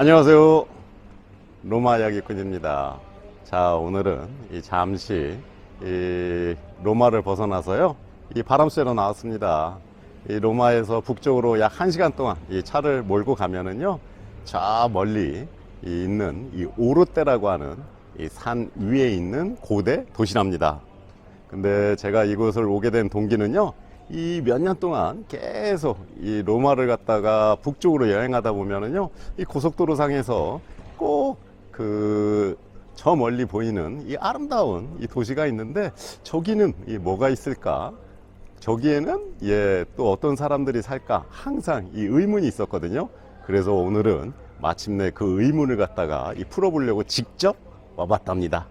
안녕하세요. 로마 이야기꾼입니다. 자, 오늘은 이 잠시 이 로마를 벗어나서요. 이 바람 쐬러 나왔습니다. 이 로마에서 북쪽으로 약 1시간 동안 이 차를 몰고 가면은요. 저 멀리 이 있는 이 오르테라고 하는 이 산 위에 있는 고대 도시랍니다. 근데 제가 이곳을 오게 된 동기는요. 이 몇 년 동안 계속 이 로마를 갔다가 북쪽으로 여행하다 보면은요. 이 고속도로 상에서 꼭그 저 멀리 보이는 이 아름다운 이 도시가 있는데 저기는 이 뭐가 있을까? 저기에는 예, 또 어떤 사람들이 살까? 항상 이 의문이 있었거든요. 그래서 오늘은 마침내 그 의문을 갖다가 이 풀어보려고 직접 와봤답니다.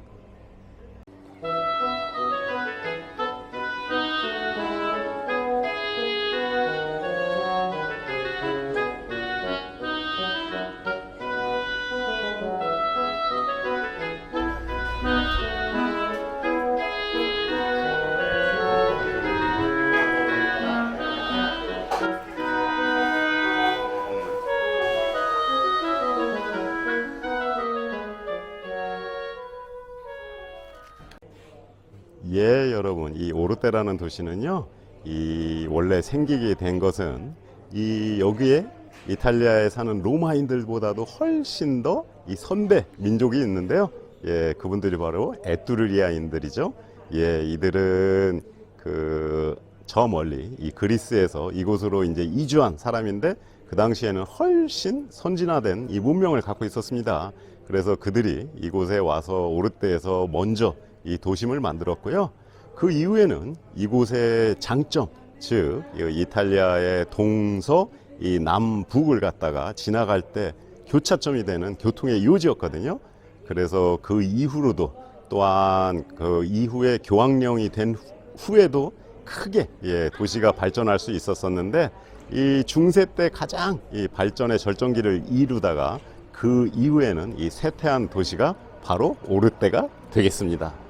예, 여러분, 이 오르테라는 도시는요, 이 원래 생기게 된 것은 이 여기에 이탈리아에 사는 로마인들보다도 훨씬 더 이 선배 민족이 있는데요. 예, 그분들이 바로 에투르리아인들이죠. 예, 이들은 그 저 멀리 이 그리스에서 이곳으로 이제 이주한 사람인데 그 당시에는 훨씬 선진화된 이 문명을 갖고 있었습니다. 그래서 그들이 이곳에 와서 오르테에서 먼저 이 도심을 만들었고요. 그 이후에는 이곳의 장점, 즉이 이탈리아의 동서 이 남북을 갖다가 지나갈 때 교차점이 되는 교통의 요지였거든요. 그래서 그 이후로도 또한 그 이후에 교황령이 된 후에도 크게 예, 도시가 발전할 수 있었었는데 이 중세 때 가장 이 발전의 절정기를 이루다가 그 이후에는 이 쇠퇴한 도시가 바로 오르테가 되겠습니다.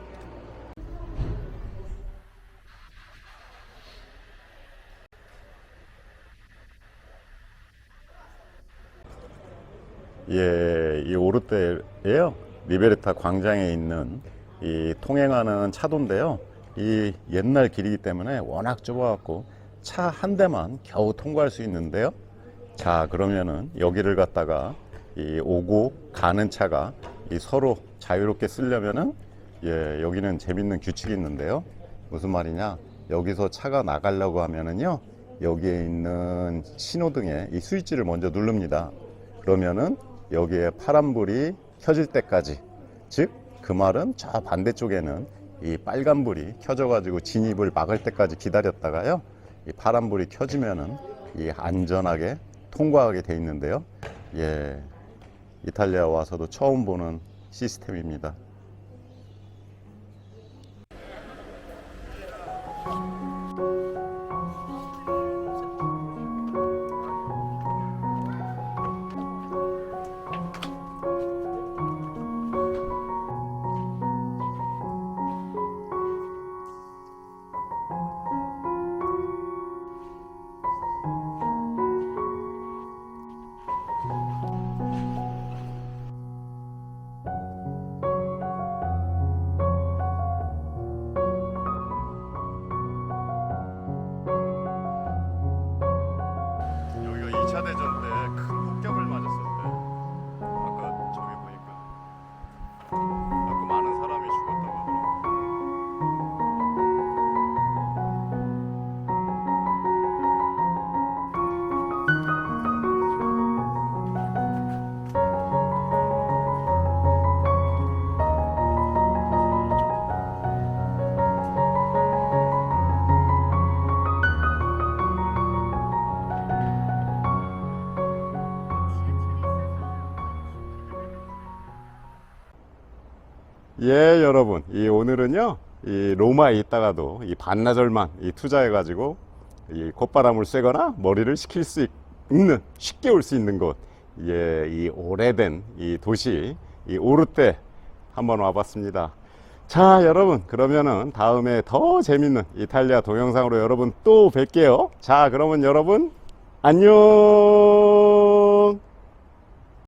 예, 이 오르테예요. 리베르타 광장에 있는 이 통행하는 차도인데요. 이 옛날 길이기 때문에 워낙 좁아갖고 차 한 대만 겨우 통과할 수 있는데요. 자, 그러면은 여기를 갖다가 이 오고 가는 차가 이 서로 자유롭게 쓰려면은 예, 여기는 재밌는 규칙이 있는데요. 무슨 말이냐? 여기서 차가 나가려고 하면은요. 여기에 있는 신호등에 이 스위치를 먼저 누릅니다. 그러면은 여기에 파란불이 켜질 때까지 즉 그 말은 저 반대쪽에는 이 빨간불이 켜져 가지고 진입을 막을 때까지 기다렸다가요 이 파란불이 켜지면은 이 안전하게 통과하게 돼 있는데요 예 이탈리아 와서도 처음 보는 시스템입니다. 예, 여러분. 이 오늘은요, 이 로마에 있다가도 이 반나절만 이 투자해 가지고 이 콧바람을 쐬거나 머리를 식힐 수 있는, 쉽게 올 수 있는 곳. 예, 이 오래된 이 도시, 이 오르테 한번 와봤습니다. 자, 여러분. 그러면은 다음에 더 재밌는 이탈리아 동영상으로 여러분 또 뵐게요. 자, 그러면 여러분, 안녕!